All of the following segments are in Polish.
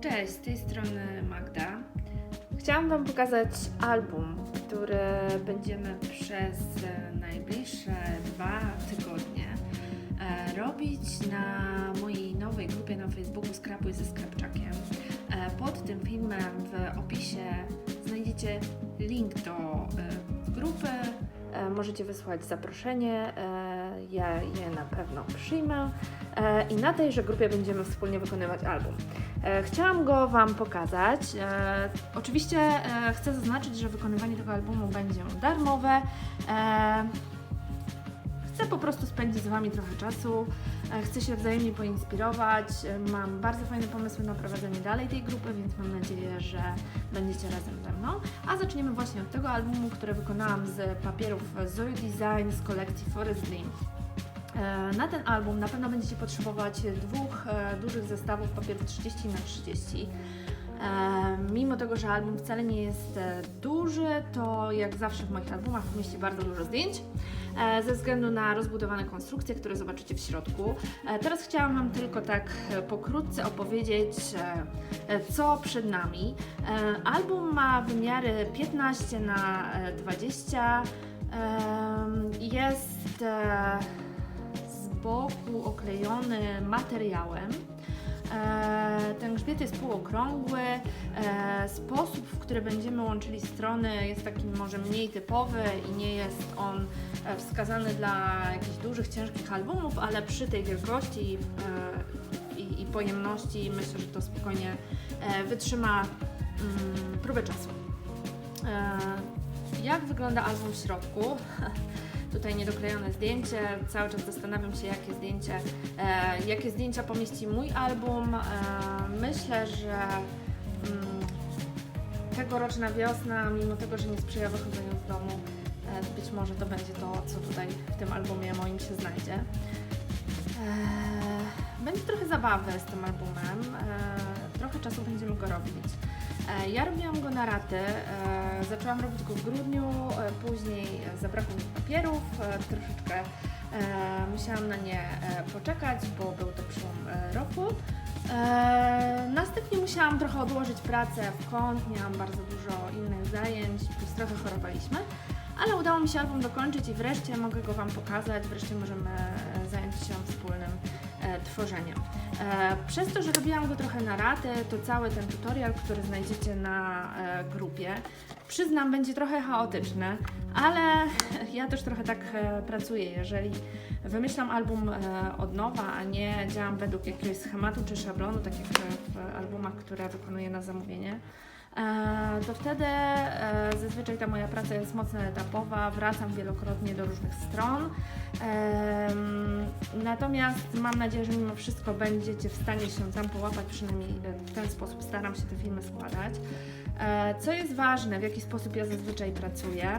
Cześć, z tej strony Magda. Chciałam Wam pokazać album, który Będziemy przez e, najbliższe dwa tygodnie e, robić na mojej nowej grupie na Facebooku Skrapuj ze Skrapczakiem. E, Pod tym filmem w opisie znajdziecie link do grupy. możecie wysłać zaproszenie. Ja je na pewno przyjmę. E, I na tejże grupie będziemy wspólnie wykonywać album. E, chciałam go Wam pokazać. E, oczywiście chcę zaznaczyć, że wykonywanie tego albumu będzie darmowe. Chcę po prostu spędzić z Wami trochę czasu, chcę się wzajemnie poinspirować. Mam bardzo fajne pomysły na prowadzenie dalej tej grupy, więc mam nadzieję, że będziecie razem ze mną. A zaczniemy właśnie od tego albumu, które wykonałam z papierów Zoe Design z kolekcji Forest Dream. E, Na ten album na pewno będziecie potrzebować dwóch e, dużych zestawów papierów 30 na 30 E, Mimo tego, że album wcale nie jest duży, to jak zawsze w moich albumach mieści bardzo dużo zdjęć ze względu na rozbudowane konstrukcje, które zobaczycie w środku. Teraz chciałam Wam tylko tak pokrótce opowiedzieć, co przed nami. Album ma wymiary 15 na e, 20 Em, Jest boku oklejony materiałem. E, Ten grzbiet jest półokrągły. E, Sposób, w który będziemy łączyli strony jest taki może mniej typowy i nie jest on e, wskazany dla jakichś dużych, ciężkich albumów, ale przy tej wielkości i, pojemności myślę, że to spokojnie wytrzyma mm, próbę czasu. Jak wygląda album w środku? Tutaj niedoklejone zdjęcie. Cały czas zastanawiam się, jakie zdjęcie, e, jakie zdjęcia pomieści mój album. E, myślę, że mm, tegoroczna wiosna, mimo tego, że nie sprzyja wychodzeniu z domu, e, być może to będzie to, co tutaj w tym albumie moim się znajdzie. Będzie trochę zabawy z tym albumem. Trochę czasu będziemy go robić. E, Ja robiłam go na raty. e, Zaczęłam robić go w grudniu, e, później zabrakło mi papierów, troszeczkę musiałam na nie poczekać, bo był to przełom roku. Następnie musiałam trochę odłożyć pracę w kąt, miałam bardzo dużo innych zajęć, plus trochę chorowaliśmy. Ale udało mi się album dokończyć i wreszcie mogę go Wam pokazać, wreszcie możemy zająć się wspólnym e, tworzeniem. E, Przez to, że robiłam go trochę na raty, to cały ten tutorial, który znajdziecie na e, grupie, przyznam, będzie trochę chaotyczny, ale ja też trochę tak pracuję. Jeżeli wymyślam album od nowa, a nie działam według jakiegoś schematu czy szablonu, tak jak w albumach, które wykonuję na zamówienie, to wtedy e, zazwyczaj ta moja praca jest mocno etapowa, wracam wielokrotnie do różnych stron. Natomiast mam nadzieję, że mimo wszystko będziecie w stanie się tam połapać, przynajmniej w ten sposób staram się te filmy składać. E, Co jest ważne, w jaki sposób ja zazwyczaj pracuję?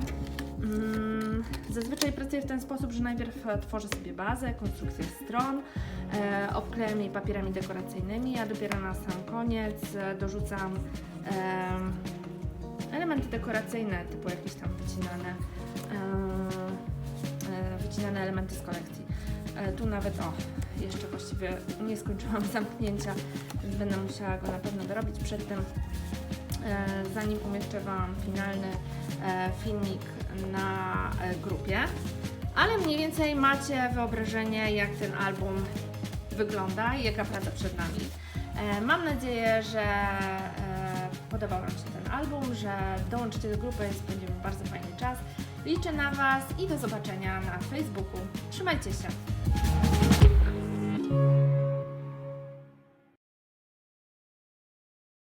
Mm, Zazwyczaj pracuję w ten sposób, że najpierw tworzę sobie bazę, konstrukcję stron, e, obklejam jej papierami dekoracyjnymi, a dopiero na sam koniec e, dorzucam em, elementy dekoracyjne, typu jakieś tam wycinane, wycinane elementy z kolekcji. Tu nawet, o, jeszcze właściwie nie skończyłam zamknięcia, więc będę musiała go na pewno dorobić przed tym, zanim umieszczę Wam finalny e, filmik na e, grupie. Ale mniej więcej macie wyobrażenie, jak ten album wygląda i jaka praca przed nami. E, Mam nadzieję, że e, podobał Wam się ten album, że dołączycie do grupy, spędzimy bardzo fajny czas. Liczę na Was i do zobaczenia na Facebooku. Trzymajcie się!